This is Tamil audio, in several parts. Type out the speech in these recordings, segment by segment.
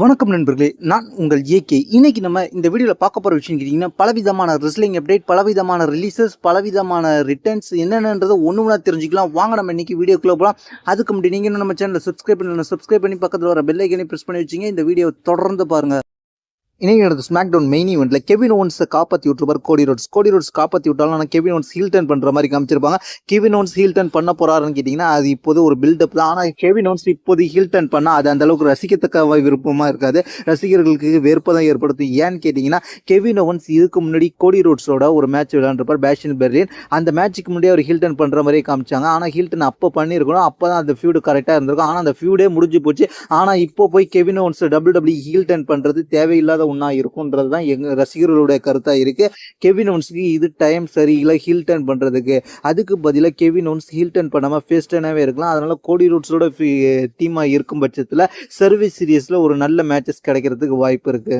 வணக்கம் நண்பர்களே நான் உங்கள் ஏகே. இன்னைக்கு நம்ம இந்த வீடியோவில் பார்க்க போகிற விஷயம் கேட்டிங்கன்னா பலவிதமான ரெஸ்லிங் அப்டேட் பலவிதமான ரிலீசஸ் பலவிதமான ரிட்டர்ன்ஸ் என்னென்னன்றதை ஒன்று ஒன்றா தெரிஞ்சுக்கலாம். வாங்க நம்ம இன்னைக்கு வீடியோக்குள்ளே போகலாம் அதுக்கு முன்னாடி நீங்கள் இன்னும் நம்ம சேனலில் சப்ஸ்கிரைப் பண்ணி சப்ஸ்கிரைப் பண்ணி பக்கத்தில் வர பெல்லைக்கனே ப்ரெஸ் பண்ணி வச்சிங்க. இந்த வீடியோ தொடர்ந்து பாருங்கள் இன்னைக்கு நடந்த ஸ்மாக் டவுன் மெயின் ஈவெண்ட்டில் கெவின் ஓன்ஸை காப்பாற்றி விட்டுருப்பார். கோடி ரோட்ஸ் கோடி ரோட்ஸ் காப்பாற்றி விட்டாலும் ஆனால் கெவின் ஓன்ஸ் ஹீல் டர்ன் பண்ணுற மாதிரி காமிச்சிருப்பாங்க. கெவின் ஓன்ஸ் ஹீல் டர்ன் பண்ண போறாருன்னு கேட்டிங்கன்னா அது இப்போது ஒரு பில்டப் தான். ஆனால் கெவின் ஓன்ஸ் இப்போது ஹீல் டர்ன் பண்ணால் அது அந்த அளவுக்கு ரசிக்கத்தக்க விருப்பமாக இருக்காது. ரசிகர்களுக்கு வெறுப்பதான் ஏற்படுத்தும். ஏன்னு கேட்டிங்கன்னா கெவின் ஓன்ஸ் இதுக்கு முன்னாடி கோடி ரோட்ஸோட ஒரு மேட்ச் விளையாண்டுருப்பார் பேஷன் பெர்லின் அந்த மேட்ச்சுக்கு முன்னாடி அவர் ஹீல் டர்ன் பண்ணுற மாதிரியே காமிச்சாங்க. ஆனால் ஹீல் டர்ன் அப்போ பண்ணியிருக்கணும். அப்போ தான் அந்த ஃபியூடு கரெக்டாக இருந்திருக்கும். ஆனால் அந்த ஃபியூடே முடிஞ்சு போச்சு. ஆனால் இப்போ போய் Kevin Owens double W heel turn பண்ணுறது தேவையில்லாத ஒன்றா இருக்குன்றது தான் எங்கள் ரசிகர்களுடைய கருத்தாக இருக்குது கெவின் ஓன்ஸ்க்கு இது டைம் சரியில்லை ஹீல் டர்ன் பண்ணுறதுக்கு அதுக்கு பதிலாக கெவின் ஒன்ஸ் ஹீல் டர்ன் பண்ணாமல் ஃபேஸ் டர்னாகவே இருக்கலாம். அதனால் கோடி ரூட்ஸோட டீமாக இருக்கும் பட்சத்தில் சர்வீஸ் சீரியஸில் ஒரு நல்ல மேட்சஸ் கிடைக்கிறதுக்கு வாய்ப்பு இருக்குது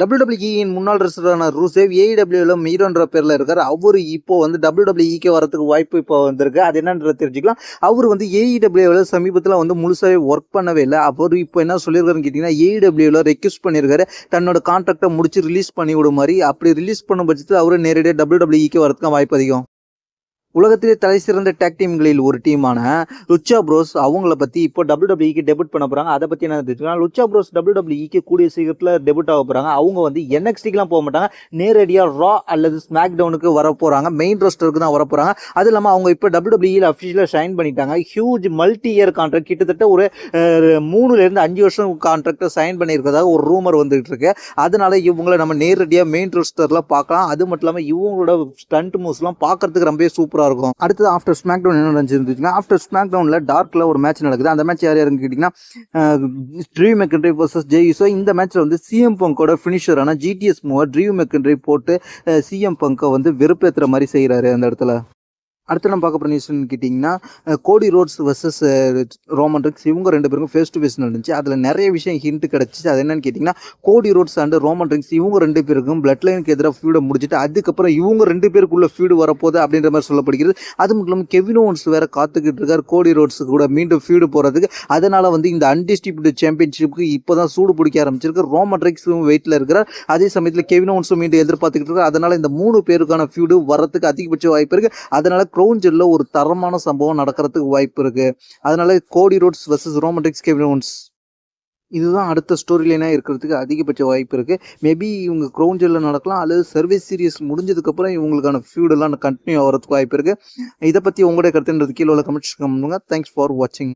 டபிள்யூடபிள்யூஇன் முன்னாள் ரெசிடரான ரூசேவ் ஏஇடபிள்யூல மீரோன்ற பேரில் இருக்கார். அவர் இப்போ வந்து டபிள்யூடபிள்யூஇக்கு வரதுக்கு வாய்ப்பு இப்போ வந்திருக்கு. அது என்னன்றது தெரிஞ்சுக்கலாம். அவர் வந்து ஏஇடபிள்யூவில் சமீபத்தில் வந்து முழுசாகவே ஒர்க் பண்ணவே இல்லை. அவர் இப்போ என்ன சொல்லியிருக்காருன்னு கேட்டிங்கன்னா ஏஇடபிள்யூவில் ரெக்வஸ்ட் பண்ணியிருக்காரு. தன்னோட கான்ட்ராக்டை முடிச்சு ரிலீஸ் பண்ணி விடும் மாதிரி. அப்படி ரிலீஸ் பண்ணும் பட்சத்தில் அவர் நேரடியாக டபிள்யூடபிள்யூஇக்கு வரதுக்கு வாய்ப்பு அதிகம். உலகத்திலே தலை சிறந்த டேக் டீம்களில் ஒரு டீமான லுச்சா ப்ரோஸ் அவங்கள பற்றி இப்போ டபுள் டபிள்யூக்கு டெபியூட் பண்ண போகிறாங்க அதை பற்றி என்ன தெரிஞ்சுக்கலாம் லுச்சா ப்ரோஸ் டபுள் டபிள்யூக்கு கூடிய சீக்கிரத்தில் டெபியூட் ஆக போகிறாங்க அவங்க வந்து என்எக்ஸ்டிக்கெலாம் போக மாட்டாங்க. நேரடியாக ரா அல்லது ஸ்மாக் டவுனுக்கு வர போகிறாங்க மெயின் ரோஸ்டருக்கு தான் வர போகிறாங்க அது இல்லாமல் அவங்க இப்போ டபுள் டபிள்யூயில் அஃபிஷியலாக ஷைன் பண்ணிட்டாங்க. ஹியூஜ் மல்டி இயர் கான்ட்ராக்ட் கிட்டத்தட்ட ஒரு மூணுலேருந்து அஞ்சு வருஷம் கான்ட்ராக்டை சைன் பண்ணியிருக்கிறதாக ஒரு ரூமர் வந்துகிட்டு இருக்கு அதனால இவங்களை நம்ம நேரடியாக மெயின் ரோஸ்டரில் பார்க்கலாம். அது மட்டும் இல்லாமல் இவங்களோட ஸ்டண்ட் மூவ்ஸ்லாம் பார்க்கறதுக்கு ரொம்பவே சூப்பராக இருக்கும். அடுத்தது ஆஃப்டர் ஸ்மாக் டவுன் என்ன நடந்துச்சுன்னா ஆஃப்டர் ஸ்மாக் டவுனில் டார்க்கில் ஒரு மேட்ச் நடக்குது. அந்த மேட்ச் யார் யாருன்னு கேட்டிங்கன்னா ட்ரீவ் மெக்கன்ட்ரி வர்சஸ் ஜெய்ஸோ இந்த மேட்ச்சில் வந்து சிஎம் பங்கோட ஃபினிஷரான ஜிடிஎஸ் மூவர் ட்ரீவ் மெக்கன்ட்ரி போட்டு சிஎம் பங்கை வந்து வெறுப்பேற்றுற மாதிரி செய்கிறாரு அந்த இடத்துல. அடுத்து நம்ம பார்க்க போகிற நியூஸ்னு கேட்டிங்கன்னா கோடி ரோட்ஸ் வர்சஸ் ரோமன் ரிக்ஸ் இவங்க ரெண்டு பேருக்கும் ஃபேஸ் டு ஃபேஸ் நடந்துச்சு. அதில் நிறைய விஷயம் ஹிண்ட் கிடச்சிச்சு. அது என்னன்னு கேட்டிங்கன்னா கோடி ரோட்ஸ் அண்ட் ரோமன் ரிக்ஸ் இவங்க ரெண்டு பேருக்கும் பிளட் லைனுக்கு எதிராக ஃபீடை முடிச்சுட்டு அதுக்கப்புறம் இவங்க ரெண்டு பேருக்குள்ள ஃபீடு வரப்போகுது அப்படின்ற மாதிரி சொல்லப்படுகிறது. அது மட்டும் இல்லாமல் கெவின் ஓன்ஸ் வேற காத்துக்கிட்டு இருக்கார். கோடி ரோட்ஸ் கூட மீண்டும் ஃபீடு போகிறதுக்கு அதனால் வந்து இந்த அன்டிஸ்ட்ரிபியூட்டட் சாம்பியன்ஷிப்புக்கு இப்போ தான் சூடு பிடிக்க ஆரம்பிச்சிருக்கு. ரோமன் ரிக்ஸும் வெயிட்டில் இருக்கிறார். அதே சமயத்தில் கெவின் ஓன்ஸும் மீண்டும் எதிர்பார்த்துக்கிட்டு இருக்கார். அதனால் இந்த மூணு பேருக்கான ஃபீடு வரத்துக்கு அதிகபட்ச வாய்ப்பு இருக்குது அதனால் க்ரௌஞ்சலில் ஒரு தரமான சம்பவம் நடக்கிறதுக்கு வாய்ப்பு இருக்கு. அதனால கோடி ரோட்ஸ் வர்சஸ் ரோமண்டிக்ஸ் கேவினோன்ஸ் இதுதான் அடுத்த ஸ்டோரி லைனாக இருக்கிறதுக்கு அதிகபட்ச வாய்ப்பு இருக்குது மேபி இவங்க க்ரௌஞ்சலில் நடக்கலாம் அல்லது சர்வீஸ் சீரியஸ் முடிஞ்சதுக்கப்புறம் இவங்களுக்கான ஃபியூடெல்லாம் கண்டினியூ ஆகிறதுக்கு வாய்ப்பு இருக்குது இதை பற்றி உங்களுடைய கருத்துன்றது கீழே உள்ள கமெண்ட்ஸ் பண்ணுங்க தேங்க்ஸ் ஃபார் வாட்சிங்